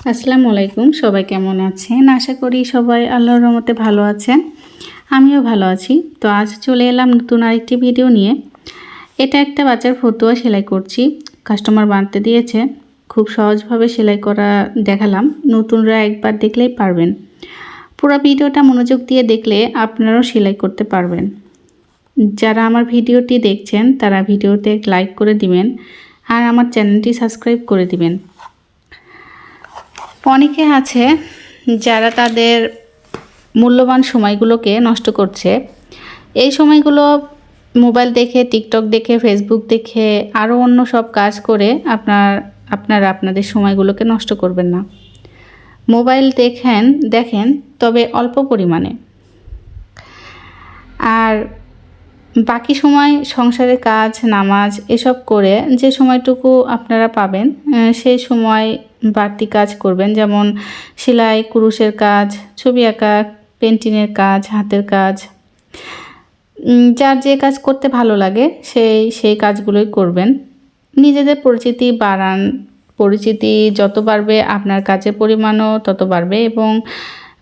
আসসালামু আলাইকুম, সবাই কেমন আছেন? আশা করি সবাই আল্লাহর রহমতে ভালো আছেন। আমিও ভালো আছি। তো আজ চলে এলাম নতুন আরেকটি ভিডিও নিয়ে। এটা একটা বাচ্চার ফতুয়া সেলাই করছি। কাস্টমার বানতে দিয়েছে। খুব সহজভাবে সেলাই করা দেখালাম। নতুনরা একবার দেখলেই পারবেন। পুরো ভিডিওটা মনোযোগ দিয়ে দেখলে আপনারাও সেলাই করতে পারবেন। যারা আমার ভিডিওটি দেখছেন, তারা ভিডিওতে লাইক করে দিবেন। আর আমার চ্যানেলটি সাবস্ক্রাইব করে দিবেন। অনেকে আছে যারা তাদের মূল্যবান সময়গুলোকে নষ্ট করছে। এই সময়গুলো মোবাইল দেখে, টিকটক দেখে, ফেসবুক দেখে আরও অন্য সব কাজ করে আপনার, আপনারা আপনাদের সময়গুলোকে নষ্ট করবেন না। মোবাইল দেখেন দেখেন, তবে অল্প পরিমাণে। আর বাকি সময় সংসারের কাজ, নামাজ, এসব করে যে সময়টুকু আপনারা পাবেন সেই সময় বাড়তি কাজ করবেন, যেমন সেলাই, কুরুশের কাজ, ছবি আঁকা, পেন্টিংয়ের কাজ, হাতের কাজ। যার যে কাজ করতে ভালো লাগে, সেই সেই কাজগুলোই করবেন। নিজেদের পরিচিতি বাড়ান। পরিচিতি যত বাড়বে আপনার কাজের পরিমাণও তত বাড়বে এবং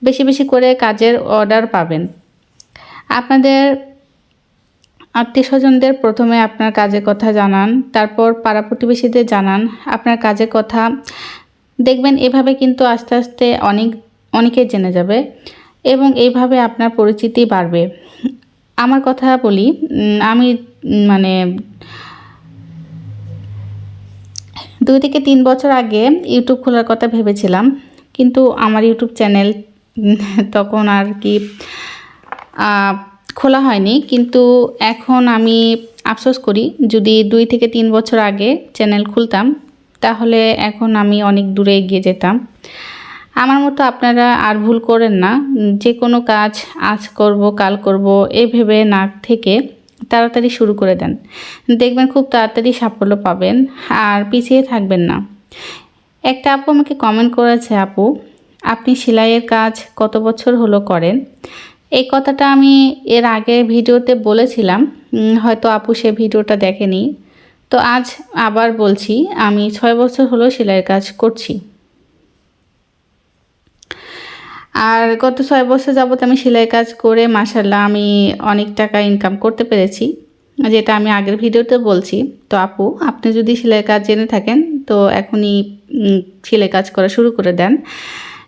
বেশি বেশি করে কাজের অর্ডার পাবেন। আপনাদের আত্মীয় স্বজনদের প্রথমে আপনার কাজের কথা জানান, তারপর পাড়া প্রতিবেশীদের জানান, আপনার কাজের কথা দেখবেন এভাবে কিন্তু আস্তে আস্তে অনেক, অনেকে জেনে যাবে এবং এইভাবে আপনার পরিচিতি বাড়বে। আমার কথা বলি আমি মানে দুই থেকে তিন বছর আগে ইউটিউব খোলার কথা ভেবেছিলাম, কিন্তু আমার ইউটিউব চ্যানেল, তখন আর কি খোলা হয়নি। কিন্তু এখন আমি আফসোস করি, যদি দুই থেকে তিন বছর আগে চ্যানেল খুলতাম তাহলে এখন আমি অনেক দূরে এগিয়ে যেতাম। আমার মতো আপনারা আর ভুল করেন না। যে কোনো কাজ আজ করব, কাল করব, এ ভেবে না থেকে তাড়াতাড়ি শুরু করে দেন। দেখবেন খুব তাড়াতাড়ি সাফল্য পাবেন আর পিছিয়ে থাকবেন না। একটা আপু আমাকে কমেন্ট করেছে, আপু, আপনি সেলাইয়ের কাজ কত বছর হলো করেন? এই কথাটা আমি এর আগে ভিডিওতে বলেছিলাম। হয়তো আপু সে ভিডিওটা দেখেনি। তো আজ আবার বলছি, আমি ছয় বছর হলো সেলাইয়ের কাজ করছি। আর গত ছয় বছর যাবত আমি সেলাই কাজ করে মাসাল্লাহ আমি অনেক টাকা ইনকাম করতে পেরেছি, যেটা আমি আগের ভিডিওতে বলছি। তো আপু, আপনি যদি সেলাই কাজ জেনে থাকেন, তো এখনই সেলাই কাজ করা শুরু করে দেন।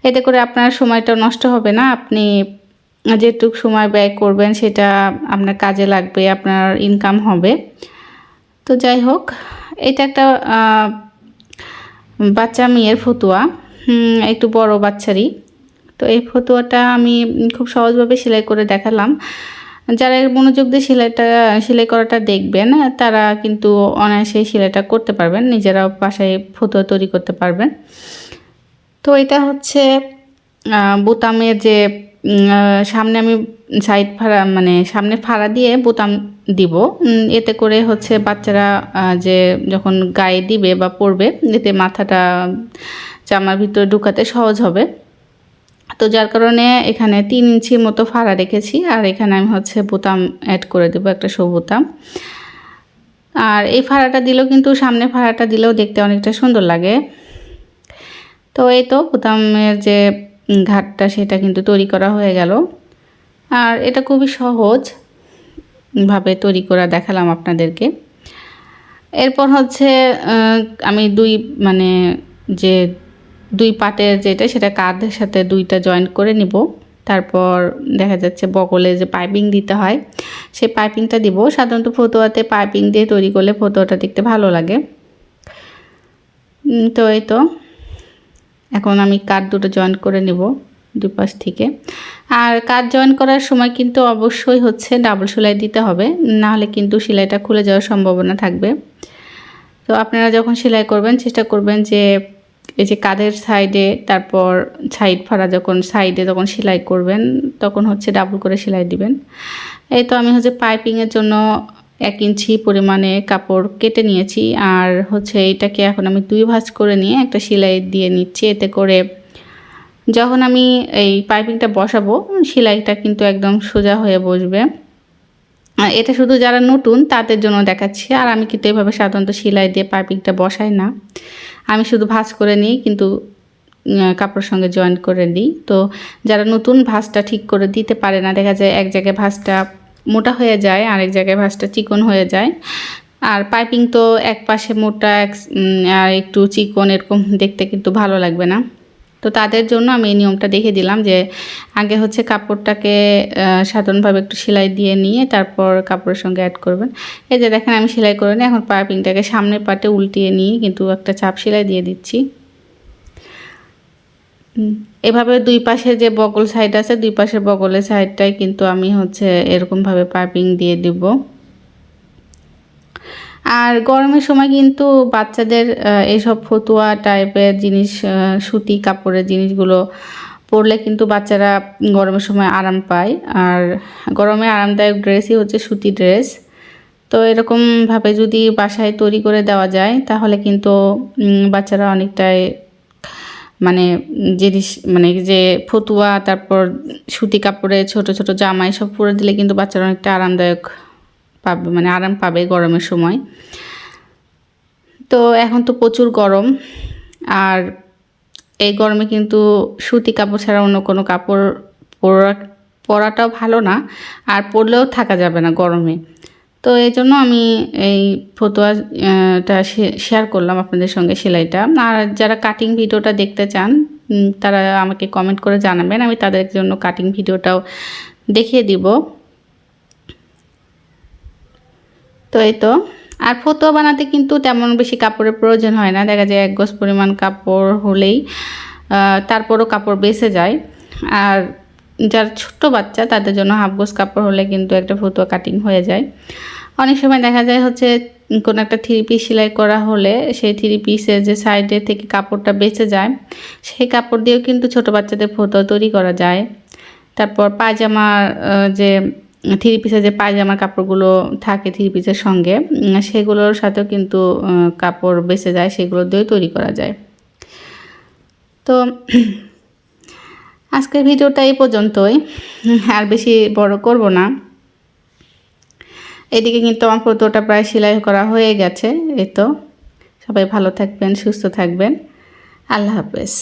এতে করে আপনার সময়টা নষ্ট হবে না, আপনি যেটুক সময় ব্যয় করবেন সেটা আপনার কাজে লাগবে, আপনার ইনকাম হবে। তো যাই হোক, এটা একটা বাচ্চা মেয়ের ফতুয়া একটু বড় বাচ্চারই। তো এই ফতুয়াটা আমি খুব সহজভাবে সেলাই করে দেখালাম। যারা মনোযোগ দিয়ে সেলাইটা, সেলাই করাটা দেখবেন, তারা কিন্তু অনায়াসে সেলাইটা করতে পারবেন, নিজেরাও বাসায় ফতুয়া তৈরি করতে পারবেন। তো এটা হচ্ছে বোতামের যে সামনে আমি সাইড ফাড়া মানে সামনে ফাড়া দিয়ে বোতাম দিব। এতে করে হচ্ছে বাচ্চারা যে যখন গায়ে দিবে বা পড়বে এতে মাথাটা জামার ভিতরে ঢুকাতে সহজ হবে। তো যার কারণে এখানে তিন ইঞ্চির মতো ফাড়া রেখেছি, আর এখানে আমি হচ্ছে বোতাম অ্যাড করে দেবো, একটা সৌ বোতাম। আর এই ফাড়াটা দিলেও কিন্তু, সামনে ফাড়াটা দিলেও দেখতে অনেকটা সুন্দর লাগে। তো এই তো বোতামের যে ঘাটটা সেটা কিন্তু তৈরি করা হয়ে গেল। আর এটা খুবই সহজ ভাবে তৈরি করা দেখালাম আপনাদেরকে। এরপর হচ্ছে আমি দুই মানে যে দুই পাটের যেটা, সেটা কাঁধের সাথে দুইটা জয়েন্ট করে নিব। তারপর দেখা যাচ্ছে বগলে যে পাইপিং দিতে হয় সেই পাইপিংটা দিব। সাধারণত ফতুয়াতে পাইপিং দিয়ে তৈরি করলে ফতুয়াটা দেখতে ভালো লাগে। তো এই তো। এখন আমি কাঠ দুটো জয়েন করে নেব দুই পাশ থেকে। আর কাঠ জয়েন করার সময় কিন্তু অবশ্যই হচ্ছে ডাবল সেলাই দিতে হবে না হলে কিন্তু সেলাইটা খুলে যাওয়ার সম্ভাবনা থাকবে। তো আপনারা যখন সেলাই করবেন, চেষ্টা করবেন যে এই যে কাঁধের সাইডে তারপর সাইড ফাড়া যখন সাইডে যখন সেলাই করবেন, তখন হচ্ছে ডাবল করে সেলাই দিবেন। এই তো আমি হচ্ছে পাইপিংয়ের জন্য এক ইঞ্চি পরিমাণে কাপড় কেটে নিয়েছি। আর হচ্ছে এটাকে এখন আমি দুই ভাঁজ করে নিয়ে একটা সেলাই দিয়ে নিচ্ছি। এতে করে যখন আমি এই পাইপিংটা বসাবো, সেলাইটা কিন্তু একদম সোজা হয়ে বসবে। এটা শুধু যারা নতুন, তাদের জন্য দেখাচ্ছি। আর আমি কিন্তু এভাবে সাধারণত সেলাই দিয়ে পাইপিংটা বসাই না। আমি শুধু ভাঁজ করে নিই, কিন্তু কাপড়ের সঙ্গে জয়েন্ট করে দিই তো যারা নতুন, ভাঁজটা ঠিক করে দিতে পারে না, দেখা যায় এক জায়গায় ভাঁজটা মোটা হয়ে যায়, আরেক জায়গায় ভাঁজটা চিকন হয়ে যায়। আর পাইপিং তো এক পাশে মোটা, এক আর একটু চিকন এরকম দেখতে কিন্তু ভালো লাগবে না। তো তাদের জন্য আমি এই নিয়মটা দেখে দিলাম যে, আগে হচ্ছে কাপড়টাকে সাধারণভাবে একটু সেলাই দিয়ে নিয়ে তারপর কাপড়ের সঙ্গে অ্যাড করবেন। এই যে দেখেন আমি সেলাই করে নিই, এখন পাইপিংটাকে সামনের পাটে উল্টিয়ে নিয়ে কিন্তু একটা চাপ সেলাই দিয়ে দিচ্ছি। এভাবে দুই পাশে যে বগল সাইড আছে দুই পাশের বগলের সাইডটাই কিন্তু আমি হচ্ছে এরকমভাবে পাইপিং দিয়ে দিব। আর গরমের সময় কিন্তু বাচ্চাদের আহ, এইসব ফতুয়া টাইপের জিনিস সুতি কাপড়ের জিনিসগুলো পরলে কিন্তু বাচ্চারা গরমের সময় আরাম পায়। আর গরমে আরামদায়ক ড্রেসই হচ্ছে সুতি ড্রেস তো এরকমভাবে যদি বাসায় তৈরি করে দেওয়া যায় তাহলে কিন্তু বাচ্চারা অনেকটাই মানে জিনিস মানে যে ফতুয়া, তারপর সুতি কাপড়ে ছোট ছোট জামা, এসব পরে দিলে কিন্তু বাচ্চারা অনেকটা আরামদায়ক পাবে মানে আরাম পাবে গরমের সময়। তো এখন তো প্রচুর গরম, আর এই গরমে কিন্তু সুতি কাপড় ছাড়া অন্য কোনো কাপড় পরা, পরাটাও ভালো না, আর পরলেও থাকা যাবে না গরমে। তো এই জন্য আমি এই ফতোয়াটা শেয়ার করলাম আপনাদের সঙ্গে সেলাইটা। আর যারা কাটিং ভিডিওটা দেখতে চান তারা আমাকে কমেন্ট করে জানাবেন, আমি তাদের জন্য কাটিং ভিডিওটাও দেখিয়ে দিব। তো এই তো। আর ফতুয়া বানাতে কিন্তু তেমন বেশি কাপড়ের প্রয়োজন হয় না, দেখা যায় এক গজ পরিমাণ কাপড় হলেই তারপরও কাপড় বেঁচে যায়। আর যারা ছোট্ট বাচ্চা তাদের জন্য হাফ গোজ কাপড় হলে কিন্তু একটা ফতুয়া কাটিং হয়ে যায়। অনেক সময় দেখা যায় হচ্ছে কোনো একটা থ্রি পিস সেলাই করা হলে সেই থ্রি পিসের যে সাইডে থেকে কাপড়টা বেঁচে যায় সেই কাপড় দিয়েও কিন্তু ছোট বাচ্চাদের ফতুয়া তৈরি করা যায়। তারপর পায়জামার আহ, যে থ্রি পিসের যে পায়জামার কাপড়গুলো থাকে থ্রি পিসের সঙ্গে সেগুলোর সাথেও কিন্তু কাপড় বেঁচে যায় সেগুলো দিয়েও তৈরি করা যায়। তো আজকের ভিডিওটা এই পর্যন্তই। আর বেশি বড় করব না। এদিকে কিন্তু আমার ফটোটা প্রায় সেলাই করা হয়ে গেছে, এই তো। সবাই ভালো থাকবেন, সুস্থ থাকবেন। আল্লাহ হাফেজ।